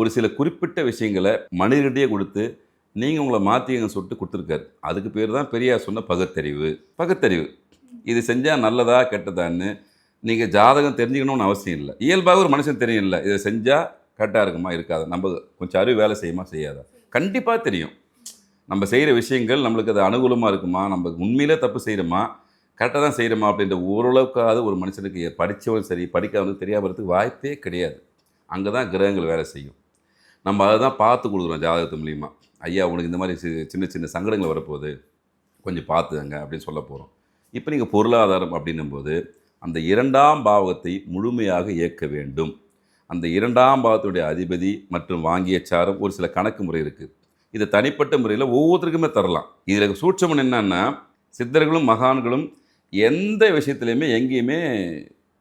ஒரு சில குறிப்பிட்ட விஷயங்களை மனிதர்கிட்டயே கொடுத்து நீங்கள் உங்களை மாற்றிங்க சொல்லிட்டு கொடுத்துருக்காரு. அதுக்கு பேர் தான் பெரியார் சொன்ன பகுத்தறிவு. பகுத்தறிவு. இது செஞ்சால் நல்லதா கெட்டதான்னு நீங்கள் ஜாதகம் தெரிஞ்சுக்கணும்னு அவசியம் இல்லை. இயல்பாக ஒரு மனுஷன் தெரியும் இல்லை இதை செஞ்சால் கரெக்டாக இருக்குமா இருக்காது? நம்ம கொஞ்சம் அறிவு வேலை செய்யுமா செய்யாதா? கண்டிப்பாக தெரியும். நம்ம செய்கிற விஷயங்கள் நம்மளுக்கு அது அனுகூலமாக இருக்குமா? நம்ம உண்மையிலே தப்பு செய்கிறோமா கரெக்டாக தான் செய்கிறோமா அப்படின்ற ஓரளவுக்காவது ஒரு மனுஷனுக்கு படித்தவனும் சரி படிக்காதவனுக்கு தெரியாமறதுக்கு வாய்ப்பே கிடையாது. அங்கே தான் கிரகங்கள் வேலை செய்யும். நம்ம அதை தான் பார்த்து கொடுக்குறோம் ஜாதகத்து மூலியமாக ஐயா உனக்கு இந்த மாதிரி சி- சின்ன சின்ன சங்கடங்கள் வரப்போகுது. கொஞ்சம் பார்த்துங்க அப்படின்னு சொல்ல போகிறோம் இப்போ நீங்கள் பொருளாதாரம் அப்படின்னும்போது அந்த இரண்டாம் பாவத்தை முழுமையாக இயக்க வேண்டும். அந்த இரண்டாம் பாவத்துடைய அதிபதி மற்றும் வாங்கிய சாரம் ஒரு சில கணக்கு முறை இருக்குது இதை தனிப்பட்ட முறையில் ஒவ்வொருத்தருக்குமே தரலாம். இதில் சூட்சமன் என்னன்னா சித்தர்களும் மகான்களும் எந்த விஷயத்துலையுமே எங்கேயுமே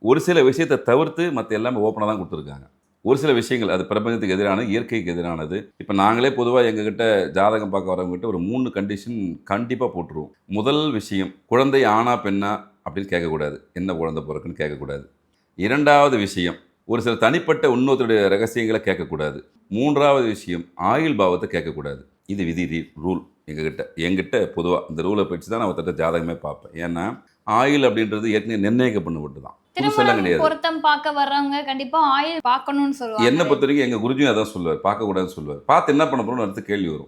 ஒரு சில விஷயத்தை தவிர்த்து மற்ற எல்லாமே ஓப்பனாக தான் கொடுத்துருக்காங்க. ஒரு சில விஷயங்கள் அது பிரபஞ்சத்துக்கு எதிரானது இயற்கைக்கு எதிரானது. இப்போ நாங்களே பொதுவாக எங்ககிட்ட ஜாதகம் பார்க்க வரவங்ககிட்ட ஒரு மூணு கண்டிஷன் கண்டிப்பாக போட்டுருவோம். முதல் விஷயம் குழந்தை ஆணா பெண்ணா அப்படின்னு கேட்கக்கூடாது. என்ன குழந்தை பிறக்குன்னு கேட்கக்கூடாது. இரண்டாவது விஷயம் ஒரு சில தனிப்பட்ட இன்னொருத்தருடைய ரகசியங்களை கேட்கக்கூடாது. மூன்றாவது விஷயம் ஆயுள் பாவத்தை கேட்கக்கூடாது. இது விதி ரூல் எங்ககிட்ட எங்கிட்ட பொதுவாக இந்த ரூலை பிடிச்சி தான் நான் ஒருத்தட்ட ஜாதகமே பார்ப்பேன். ஏன்னா ஆயுள் அப்படின்றது ஏற்கனவே நிர்ணயிக்கப்பட்டு தான் புதுசெல்லாம் திருமணம் கிடையாது. பொருத்தம் பார்க்க வர்றவங்க கண்டிப்பா ஆயுள் பார்க்கணும்னு என்னை சொல்லுவாங்க. பொறுத்த வரைக்கும் எங்கள் குருஜியும் அதான் சொல்லுவார் பார்க்கக்கூடாதுன்னு சொல்லுவார். பார்த்து என்ன பண்ண போகிறோம்னு அடுத்து கேள்வி வரும்.